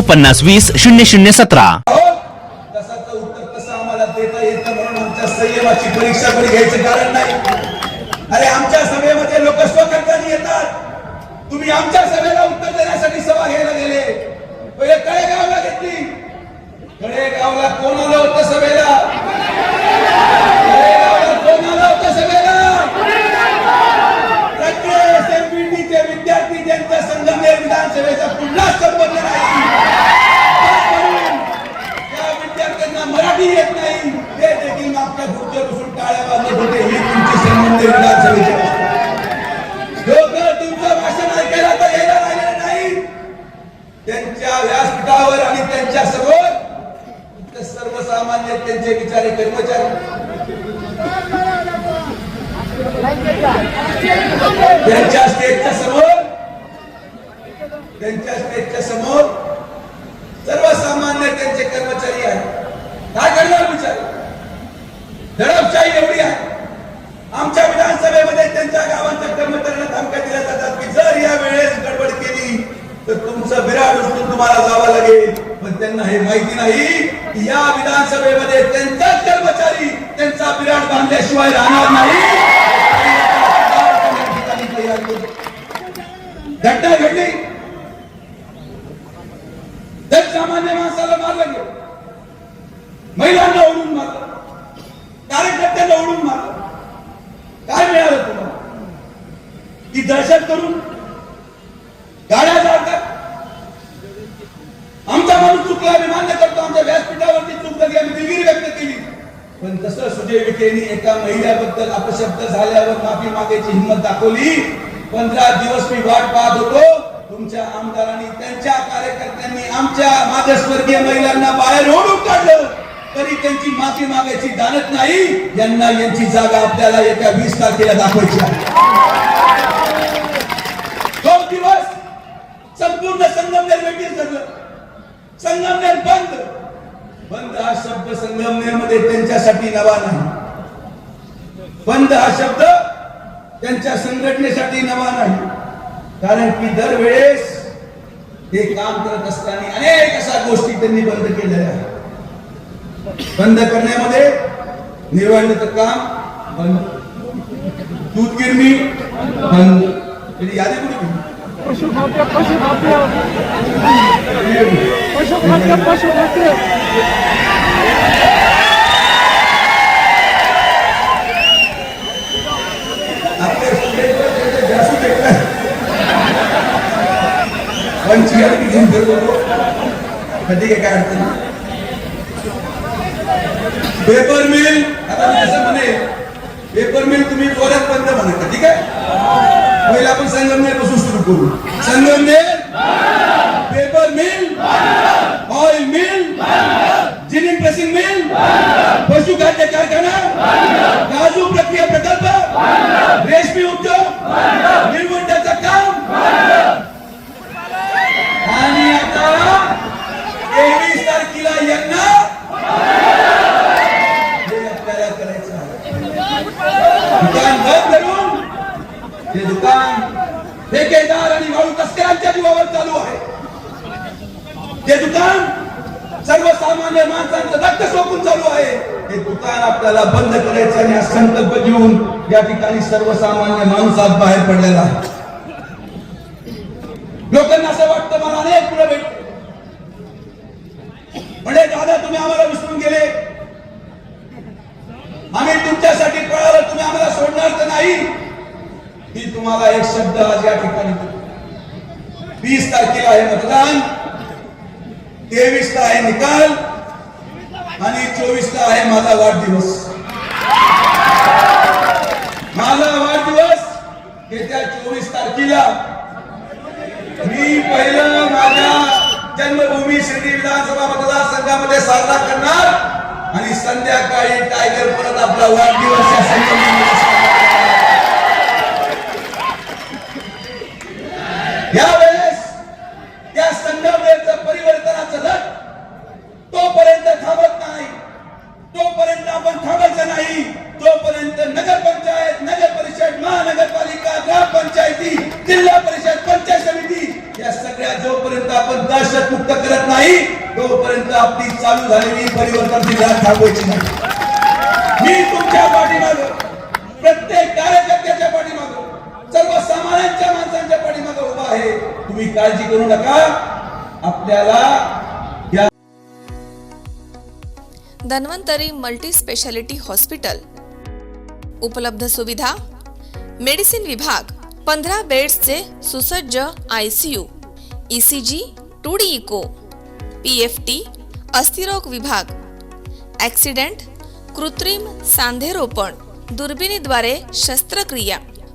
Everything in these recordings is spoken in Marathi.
पन्नास वीस शून्य शून्य सतरा. संयमाची परीक्षा घ्यायचं कारण नाही. अरे आमच्या सभेमध्ये लोक येतात. तुम्ही आमच्या सभेला उत्तर देण्यासाठी सभा घ्यायला गेले. पहिले कळेगावला घेतली. कळेगावला कोण आलं होतं सभेला? कळेगावला कोण आलं होतं सभेला? त्यांच्या स्टेजच्या समोर त्यांच्या स्टेजच्या समोर सर्वसामान्य त्यांचे कर्मचारी आहेत. काय करणार विचार? दडपशाही एवढी आहे. आमच्या विधानसभेमध्ये त्यांच्या गावांच्या कर्मचाऱ्यांना धमक्या दिल्या जातात की जर या वेळेस गडबड केली तर तुमचं बिराड उचलून तुम्हाला जावं लागेल. पण त्यांना हे माहिती नाही की या विधानसभेमध्ये त्यांचाच कर्मचारी त्यांचा बिराड बांधल्याशिवाय राहणार नाही घटना घडली तर सामान्य माणसाला मारलं गेलं महिलांना ओढून मारलं कार्यकर्त्यांना ओढून मारलं काय मिळालं तुम्हाला ती दहशत करून गाड्या जाळतात. आमचा माणूस चुकला आम्ही मान्य करतो आमच्या व्यासपीठावरती चूक झाली आम्ही दिलगिरी व्यक्त केली. पण तसं सुजय विखेनी एका महिलेबद्दल अपशब्द झाल्यावर माफी मागायची हिंमत दाखवली. पंधरा दिवस मी वाट पाहत होतो. तुमच्या आमदारांनी त्यांच्या कार्यकर्त्यांनी आमच्या मागासवर्गीय महिलांना बाहेर ओढून काढलं. तरी त्यांची माफी मागायची जाणत नाही. यांना यांची जागा आपल्याला येत्या वीस तारखेला दाखवायची आहे तो दिवस संपूर्ण संगमनेर वेटीस धरलं संगमनेर बंद बंद हा शब्द संगमनेरमध्ये त्यांच्यासाठी नवा नाही बंद हा शब्द त्यांच्या संघटनेसाठी नवा नाही कारण की दरवेळेस हे काम करत असताना अनेक अशा गोष्टी त्यांनी बंद केलेल्या आहेत. बंद करण्यामध्ये निवडणूक काम बंद. दूध गिरणी बंद. त्याची यादी कुठे केली? आपल्या पण चियार घेऊन फिरतो कधी म्हणजे काय अडचण पेपर मिल आता मी असं म्हणे पेपर मिल तुम्ही जोरात बंद म्हणा ठीक आहे? पहिला आपण संगमनेरपासून सुरू करू Sangamner paper mill oil mill ginning pressing mill पशु खाद्य कारखाना काजू प्रक्रिया प्रकल्प रेशमी उद्योग निर्वंडाचं काम आणि आता तेवीस तारखेला यांना हे आपल्याला करायचं आहे दुकान बंद करून हे दुकान ठेकेदार आणि वाळू तस्करांच्या जीवावर चालू आहे. हे दुकान सर्वसामान्य माणसांचं रक्त सोपून चालू आहे. हे दुकान आपल्याला बंद करायचं आणि हा संकल्प घेऊन या ठिकाणी सर्वसामान्य माणूस आज बाहेर पडलेला आहे. लोकांना असं वाटतं मला अनेक मुलं भेट म्हणजे दादा तुम्ही आम्हाला विसरून गेले. आम्ही तुमच्यासाठी पळालो तुम्ही आम्हाला सोडणार तर नाही. मी तुम्हाला एक शब्द आज या ठिकाणी देतो. वीस तारखेला आहे मतदान. तेवीसला आहे निकाल. आणि चोवीसला आहे माझा वाढदिवस. माझा वाढदिवस येत्या चोवीस तारखेला. मी पहिलं माझ्या जन्मभूमी शिर्डी विधानसभा मतदारसंघामध्ये साजरा करणार. आणि संध्याकाळी टायगर परत आपला वाढदिवस या संघामध्ये यावेळी त्या संगमनेरचं परिवर्तनाचं रथ तोपर्यंत थांबत नाही. तोपर्यंत आपण थांबायचं नाही. तोपर्यंत नगरपंचायत नगर परिषद महानगरपालिका ग्रामपंचायती जिल्हा परिषद पंचायत समिती या सगळ्या जोपर्यंत आपण दहशत मुक्त करत नाही तोपर्यंत आपली चालू झालेली परिवर्तनाची जिल्ह्यात थांबवायची नाही. मी तुमच्या पाठीमाग प्रत्येक कार्य सर्वसामान्यांच्या माणसांच्या पाठीमागे उभा आहे. तुम्ही काळजी करू नका. आपल्याला धन्वंतरी मल्टी स्पेशालिटी हॉस्पिटल. उपलब्ध सुविधा मेडिसिन विभाग पंधरा बेड्सचे सुसज्ज I C U E C G two D echo P F T अस्थिरोग विभाग. ॲक्सिडेंट कृत्रिम सांधेरोपण दुर्बिणीद्वारे शस्त्रक्रिया.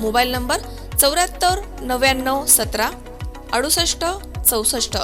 मोबाईल नंबर चौऱ्याहत्तर नव्याण्णव सतरा अडुसष्ट चौसष्ट.